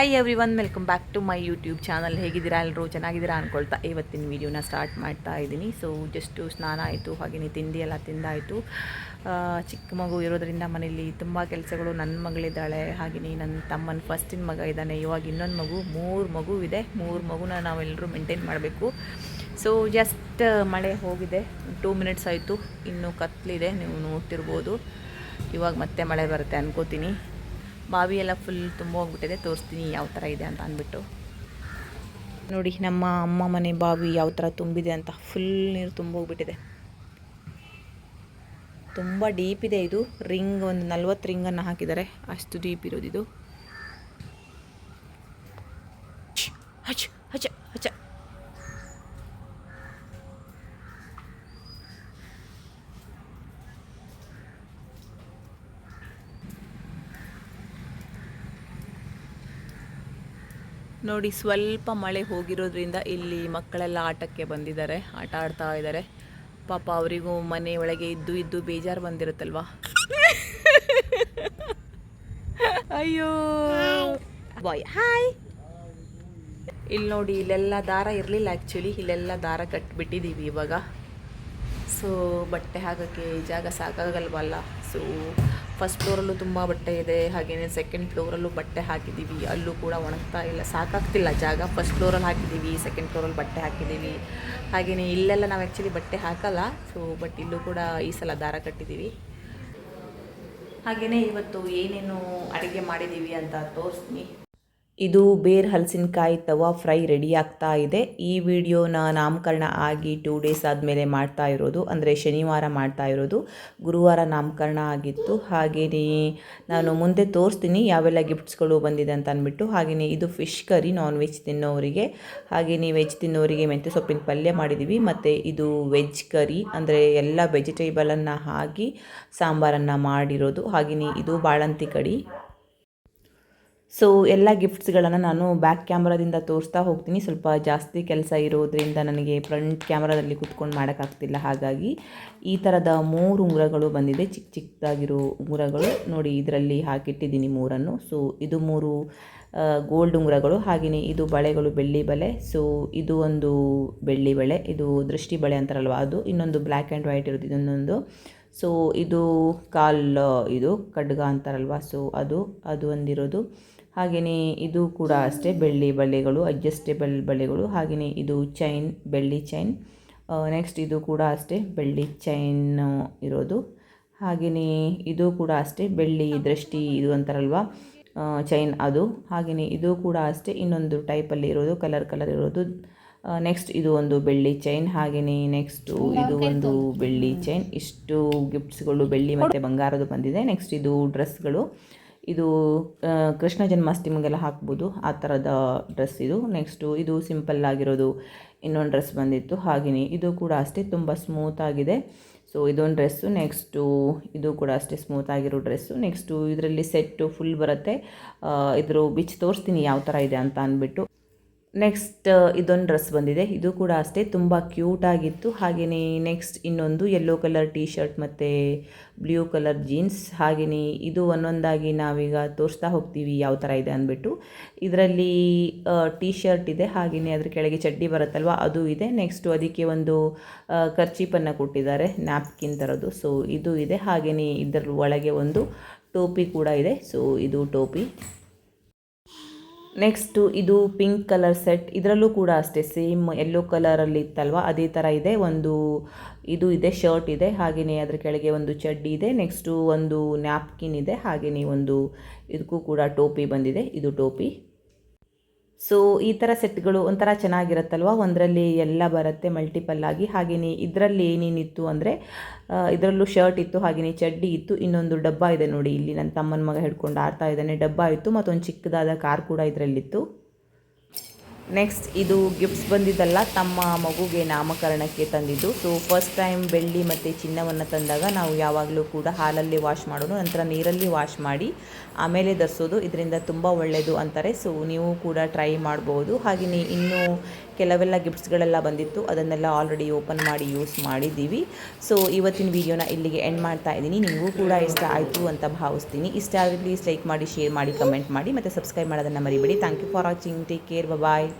Hi everyone welcome back to my YouTube channel ಹೇಗಿದ್ದೀರಾ? ಎಲ್ಲರೂ ಚೆನ್ನಾಗಿದ್ದೀರಾ ಅಂದ್ಕೊಳ್ತಾ ಇವತ್ತಿನ ವೀಡಿಯೋನ ಸ್ಟಾರ್ಟ್ ಮಾಡ್ತಾ ಇದ್ದೀನಿ. ಸೊ ಜಸ್ಟು ಸ್ನಾನ ಆಯಿತು ಹಾಗೆಯೇ ತಿಂಡಿ ಎಲ್ಲ ತಿಂದಾಯಿತು. ಚಿಕ್ಕ ಮಗು ಇರೋದರಿಂದ ಮನೇಲಿ ತುಂಬ ಕೆಲಸಗಳು. ನನ್ನ ಮಗಳಿದ್ದಾಳೆ ಹಾಗೆಯೇ ನನ್ನ ತಮ್ಮನ ಫಸ್ಟಿನ ಮಗ ಇದ್ದಾನೆ, ಇವಾಗ ಇನ್ನೊಂದು ಮಗು, ಮೂರು ಮಗು ಇದೆ. ಮೂರು ಮಗುನ ನಾವೆಲ್ಲರೂ ಮೇಂಟೈನ್ ಮಾಡಬೇಕು. ಸೊ ಜಸ್ಟ್ ಮಳೆ ಹೋಗಿದೆ. ಟೂ ಮಿನಿಟ್ಸ್ ಆಯಿತು, ಇನ್ನೂ ಕತ್ತಲಿದೆ ನೀವು ನೋಡ್ತಿರ್ಬೋದು. ಇವಾಗ ಮತ್ತೆ ಮಳೆ ಬರುತ್ತೆ ಅನ್ಕೋತೀನಿ. ಬಾವಿ ಎಲ್ಲ ಫುಲ್ ತುಂಬ ಹೋಗ್ಬಿಟ್ಟಿದೆ ತೋರಿಸ್ತೀನಿ ಯಾವ ಥರ ಇದೆ ಅಂತ ಅಂದ್ಬಿಟ್ಟು. ನೋಡಿ, ನಮ್ಮ ಅಮ್ಮ ಮನೆ ಬಾವಿ ಯಾವ ಥರ ತುಂಬಿದೆ ಅಂತ ಫುಲ್ ನೀರು ತುಂಬೋಗ್ಬಿಟ್ಟಿದೆ. ತುಂಬ ಡೀಪ್ ಇದೆ ಇದು, ರಿಂಗ್ ಒಂದು ನಲ್ವತ್ತು ರಿಂಗನ್ನು ಹಾಕಿದ್ದಾರೆ, ಅಷ್ಟು ಡೀಪ್ ಇರೋದು ಇದು ನೋಡಿ, ಸ್ವಲ್ಪ ಮಳೆ ಹೋಗಿರೋದ್ರಿಂದ ಇಲ್ಲಿ ಮಕ್ಕಳೆಲ್ಲ ಆಟಕ್ಕೆ ಬಂದಿದ್ದಾರೆ, ಆಟ ಆಡ್ತಾ ಇದ್ದಾರೆ. ಪಾಪ ಅವರಿಗೂ ಮನೆ ಒಳಗೆ ಇದ್ದು ಇದ್ದು ಬೇಜಾರು ಬಂದಿರುತ್ತಲ್ವಾ? ಅಯ್ಯೋ. ಬಾಯ್ ಹಾಯ್ ಇಲ್ಲಿ ನೋಡಿ, ಇಲ್ಲೆಲ್ಲ ದಾರ ಇರಲಿಲ್ಲ ಆ್ಯಕ್ಚುಲಿ ಇಲ್ಲೆಲ್ಲ ದಾರ ಕಟ್ಬಿಟ್ಟಿದ್ದೀವಿ ಇವಾಗ. ಸೊ ಬಟ್ಟೆ ಹಾಕೋಕ್ಕೆ ಜಾಗ ಸಾಕಾಗಲ್ವಲ್ಲ? ಸೊ ಫಸ್ಟ್ ಫ್ಲೋರಲ್ಲೂ ತುಂಬ ಬಟ್ಟೆ ಇದೆ ಹಾಗೆಯೇ ಸೆಕೆಂಡ್ ಫ್ಲೋರಲ್ಲೂ ಬಟ್ಟೆ ಹಾಕಿದ್ದೀವಿ. ಅಲ್ಲೂ ಕೂಡ ಒಣಗ್ತಾ ಇಲ್ಲ, ಸಾಕಾಗ್ತಿಲ್ಲ ಜಾಗ. ಫಸ್ಟ್ ಫ್ಲೋರಲ್ಲಿ ಹಾಕಿದ್ದೀವಿ ಸೆಕೆಂಡ್ ಫ್ಲೋರಲ್ಲಿ ಬಟ್ಟೆ ಹಾಕಿದ್ದೀವಿ. ಹಾಗೆಯೇ ಇಲ್ಲೆಲ್ಲ ನಾವು ಆ್ಯಕ್ಚುಲಿ ಬಟ್ಟೆ ಹಾಕಲ್ಲ ಸೊ ಬಟ್ ಇಲ್ಲೂ ಕೂಡ ಈ ಸಲ ದಾರ ಕಟ್ಟಿದ್ದೀವಿ. ಹಾಗೆಯೇ ಇವತ್ತು ಏನೇನು ಅಡುಗೆ ಮಾಡಿದ್ದೀವಿ ಅಂತ ತೋರಿಸ್ತೀನಿ. ಇದು ಬೇರ್ ಹಲಸಿನಕಾಯಿ ತವಾ ಫ್ರೈ ರೆಡಿ ಆಗ್ತಾ ಇದೆ. ಈ ವಿಡಿಯೋನ ನಾಮಕರಣ ಆಗಿ ಟೂ ಡೇಸ್ ಆದಮೇಲೆ ಮಾಡ್ತಾ ಇರೋದು. ಅಂದರೆ ಶನಿವಾರ ಮಾಡ್ತಾ ಇರೋದು. ಗುರುವಾರ ನಾಮಕರಣ ಆಗಿತ್ತು. ಹಾಗೆಯೇ ನಾನು ಮುಂದೆ ತೋರಿಸ್ತೀನಿ ಯಾವೆಲ್ಲ ಗಿಫ್ಟ್ಸ್ಗಳು ಬಂದಿದೆ ಅಂತ ಅಂದ್ಬಿಟ್ಟು. ಹಾಗೆಯೇ ಇದು ಫಿಶ್ ಕರಿ ನಾನ್ ವೆಜ್ ತಿನ್ನೋರಿಗೆ. ಹಾಗೆಯೇ ವೆಜ್ ತಿನ್ನೋರಿಗೆ ಮೆಂತ್ಯ ಸೊಪ್ಪಿನ ಪಲ್ಯ ಮಾಡಿದ್ದೀವಿ ಮತ್ತು ಇದು ವೆಜ್ ಕರಿ, ಅಂದರೆ ಎಲ್ಲ ವೆಜಿಟೇಬಲನ್ನು ಹಾಕಿ ಸಾಂಬಾರನ್ನು ಮಾಡಿರೋದು. ಹಾಗೆಯೇ ಇದು ಬಾಳಂತಿ ಕಡಿ. ಸೊ ಎಲ್ಲ ಗಿಫ್ಟ್ಸ್ಗಳನ್ನು ನಾನು ಬ್ಯಾಕ್ ಕ್ಯಾಮ್ರಾದಿಂದ ತೋರಿಸ್ತಾ ಹೋಗ್ತೀನಿ. ಸ್ವಲ್ಪ ಜಾಸ್ತಿ ಕೆಲಸ ಇರೋದ್ರಿಂದ ನನಗೆ ಫ್ರಂಟ್ ಕ್ಯಾಮ್ರಾದಲ್ಲಿ ಕುತ್ಕೊಂಡು ಮಾಡೋಕ್ಕಾಗ್ತಿಲ್ಲ. ಹಾಗಾಗಿ ಈ ಥರದ ಮೂರು ಉಂಗುರಗಳು ಬಂದಿದೆ. ಚಿಕ್ಕ ಚಿಕ್ಕದಾಗಿರೋ ಉಂಗುರಗಳು ನೋಡಿ ಇದರಲ್ಲಿ ಹಾಕಿಟ್ಟಿದ್ದೀನಿ ಮೂರನ್ನು. ಸೊ ಇದು ಮೂರು ಗೋಲ್ಡ್ ಉಂಗುರಗಳು. ಹಾಗೆಯೇ ಇದು ಬಳೆಗಳು ಬೆಳ್ಳಿ ಬಳೆ. ಸೊ ಇದು ಒಂದು ಬೆಳ್ಳಿ ಬಳೆ. ಇದು ದೃಷ್ಟಿ ಬಳೆ ಅಂತಾರಲ್ವ ಅದು. ಇನ್ನೊಂದು ಬ್ಲ್ಯಾಕ್ ಆ್ಯಂಡ್ ವೈಟ್ ಇರೋದು ಇದನ್ನೊಂದು ಸೊ ಇದು ಕಾಲ್, ಇದು ಖಡ್ಗ ಅಂತಾರಲ್ವ? ಸೊ ಅದು ಅದು ಒಂದಿರೋದು. ಹಾಗೆಯೇ ಇದು ಕೂಡ ಅಷ್ಟೇ ಬೆಳ್ಳಿ ಬಳೆಗಳು ಅಡ್ಜಸ್ಟೇಬಲ್ ಬಳೆಗಳು ಹಾಗೆಯೇ ಇದು ಚೈನ್, ಬೆಳ್ಳಿ ಚೈನ್. ನೆಕ್ಸ್ಟ್ ಇದು ಕೂಡ ಅಷ್ಟೇ ಬೆಳ್ಳಿ ಚೈನ್ ಇರೋದು. ಹಾಗೆಯೇ ಇದು ಕೂಡ ಅಷ್ಟೇ ಬೆಳ್ಳಿ ದೃಷ್ಟಿ ಇದು ಅಂತಾರಲ್ವ? ಚೈನ್ ಅದು. ಹಾಗೆಯೇ ಇದು ಕೂಡ ಅಷ್ಟೇ ಇನ್ನೊಂದು ಟೈಪಲ್ಲಿ ಇರೋದು ಕಲರ್ ಕಲರ್ ಇರೋದು. ನೆಕ್ಸ್ಟ್ ಇದು ಒಂದು ಬೆಳ್ಳಿ ಚೈನ್ ಹಾಗೆಯೇ ನೆಕ್ಸ್ಟು ಇದು ಒಂದು ಬೆಳ್ಳಿ ಚೈನ್ ಇಷ್ಟು ಗಿಫ್ಟ್ಸ್ಗಳು ಬೆಳ್ಳಿ ಮತ್ತು ಬಂಗಾರದ್ದು ಬಂದಿದೆ. ನೆಕ್ಸ್ಟ್ ಇದು ಡ್ರೆಸ್ಗಳು ಇದು ಕೃಷ್ಣ ಜನ್ಮಾಷ್ಟಮಿಗೆಲ್ಲ ಹಾಕ್ಬೋದು. ಆ ಥರದ ಡ್ರೆಸ್ ಇದು. ನೆಕ್ಸ್ಟು ಇದು ಸಿಂಪಲ್ ಆಗಿರೋದು ಇನ್ನೊಂದು ಡ್ರೆಸ್ ಬಂದಿತ್ತು. ಹಾಗೆಯೇ ಇದು ಕೂಡ ಅಷ್ಟೇ ತುಂಬ ಸ್ಮೂತ್ ಆಗಿದೆ. ಸೊ ಇದೊಂದು ಡ್ರೆಸ್ಸು ನೆಕ್ಸ್ಟು ಇದು ಕೂಡ ಅಷ್ಟೇ ಸ್ಮೂತ್ ಆಗಿರೋ ಡ್ರೆಸ್ಸು ನೆಕ್ಸ್ಟು ಇದರಲ್ಲಿ ಸೆಟ್ಟು ಫುಲ್ ಬರುತ್ತೆ. ಇದ್ರ ಬಿಚ್ ತೋರಿಸ್ತೀನಿ ಯಾವ ಥರ ಇದೆ ಅಂತ ಅಂದ್ಬಿಟ್ಟು ನೆಕ್ಸ್ಟ್ ಇದೊಂದು ಡ್ರೆಸ್ ಬಂದಿದೆ. ಇದು ಕೂಡ ಅಷ್ಟೇ, ತುಂಬ ಕ್ಯೂಟ್ ಆಗಿತ್ತು. ಹಾಗೆಯೇ ನೆಕ್ಸ್ಟ್ ಇನ್ನೊಂದು ಯೆಲ್ಲೋ ಕಲರ್ ಟೀ ಶರ್ಟ್ ಮತ್ತು ಬ್ಲೂ ಕಲರ್ ಜೀನ್ಸ್ ಹಾಗೆಯೇ ಇದು ಒಂದೊಂದಾಗಿ ನಾವೀಗ ತೋರಿಸ್ತಾ ಹೋಗ್ತೀವಿ ಯಾವ ಥರ ಇದೆ ಅಂದ್ಬಿಟ್ಟು. ಇದರಲ್ಲಿ ಟೀ ಶರ್ಟ್ ಇದೆ. ಹಾಗೆಯೇ ಅದ್ರ ಕೆಳಗೆ ಚಡ್ಡಿ ಬರುತ್ತಲ್ವ, ಅದು ಇದೆ. ನೆಕ್ಸ್ಟು ಅದಕ್ಕೆ ಒಂದು ಖರ್ಚೀಪನ್ನು ಕೊಟ್ಟಿದ್ದಾರೆ ನ್ಯಾಪ್ಕಿನ್ ಥರದ್ದು ಸೊ ಇದು ಇದೆ. ಹಾಗೆಯೇ ಇದರ ಒಳಗೆ ಒಂದು ಟೋಪಿ ಕೂಡ ಇದೆ. ಸೊ ಇದು ಟೋಪಿ. ನೆಕ್ಸ್ಟು ಇದು ಪಿಂಕ್ ಕಲರ್ ಸೆಟ್ ಇದರಲ್ಲೂ ಕೂಡ ಅಷ್ಟೇ ಸೇಮ್ ಯೆಲ್ಲೋ ಕಲರಲ್ಲಿ ಇತ್ತಲ್ವ? ಅದೇ ಥರ ಇದೆ. ಒಂದು ಇದು ಇದೆ ಶರ್ಟ್ ಇದೆ. ಹಾಗೆಯೇ ಅದ್ರ ಕೆಳಗೆ ಒಂದು ಚಡ್ಡಿ ಇದೆ. ನೆಕ್ಸ್ಟು ಒಂದು ನ್ಯಾಪ್ಕಿನ್ ಇದೆ. ಹಾಗೆಯೇ ಒಂದು ಇದಕ್ಕೂ ಕೂಡ ಟೋಪಿ ಬಂದಿದೆ. ಇದು ಟೋಪಿ. ಸೊ ಈ ಥರ ಸೆಟ್ಗಳು ಒಂಥರ ಚೆನ್ನಾಗಿರುತ್ತಲ್ವ? ಒಂದರಲ್ಲಿ ಎಲ್ಲ ಬರುತ್ತೆ ಮಲ್ಟಿಪಲ್ ಆಗಿ. ಹಾಗೆಯೇ ಇದರಲ್ಲಿ ಏನೇನಿತ್ತು ಅಂದರೆ ಇದರಲ್ಲೂ ಶರ್ಟ್ ಇತ್ತು ಹಾಗೆಯೇ ಚಡ್ಡಿ ಇತ್ತು, ಇನ್ನೊಂದು ಡಬ್ಬ ಇದೆ ನೋಡಿ. ಇಲ್ಲಿ ನನ್ನ ತಮ್ಮನ ಮಗ ಹಿಡ್ಕೊಂಡು ಆಡ್ತಾ ಇದ್ದಾನೆ. ಡಬ್ಬ ಇತ್ತು, ಮತ್ತೊಂದು ಚಿಕ್ಕದಾದ ಕಾರ್ ಕೂಡ ಇದರಲ್ಲಿತ್ತು. ನೆಕ್ಸ್ಟ್ ಇದು ಗಿಫ್ಟ್ಸ್ ಬಂದಿದ್ದಲ್ಲ, ತಮ್ಮ ಮಗುಗೆ ನಾಮಕರಣಕ್ಕೆ ತಂದಿದ್ದು. ಸೊ ಫಸ್ಟ್ ಟೈಮ್ ಬೆಳ್ಳಿ ಮತ್ತು ಚಿನ್ನವನ್ನು ತಂದಾಗ ನಾವು ಯಾವಾಗಲೂ ಕೂಡ ಹಾಲಲ್ಲಿ ವಾಶ್ ಮಾಡೋದು, ನಂತರ ನೀರಲ್ಲಿ ವಾಶ್ ಮಾಡಿ, ಆಮೇಲೆ ಧರಿಸೋದು. ಇದರಿಂದ ತುಂಬ ಒಳ್ಳೆಯದು ಅಂತಾರೆ. ಸೊ ನೀವು ಕೂಡ ಟ್ರೈ ಮಾಡ್ಬೋದು. ಹಾಗೆಯೇ ಇನ್ನೂ ಕೆಲವೆಲ್ಲ ಗಿಫ್ಟ್ಸ್ಗಳೆಲ್ಲ ಬಂದಿತ್ತು. ಅದನ್ನೆಲ್ಲ ಆಲ್ರೆಡಿ ಓಪನ್ ಮಾಡಿ ಯೂಸ್ ಮಾಡಿದ್ದೀವಿ. ಸೊ ಇವತ್ತಿನ ವಿಡಿಯೋನ ಇಲ್ಲಿಗೆ ಎಂಡ್ ಮಾಡ್ತಾ ಇದ್ದೀನಿ. ನಿಮಗೂ ಕೂಡ ಇಷ್ಟ ಆಯಿತು ಅಂತ ಭಾವಿಸ್ತೀನಿ. ಇಷ್ಟ ಆದರೆ ಪ್ಲೀಸ್ ಲೈಕ್ ಮಾಡಿ ಶೇರ್ ಮಾಡಿ ಕಮೆಂಟ್ ಮಾಡಿ. ಮತ್ತು ಸಬ್ಸ್ಕ್ರೈಬ್ ಮಾಡೋದನ್ನು ಮರಿಬೇಡಿ. Thank you for watching take care bye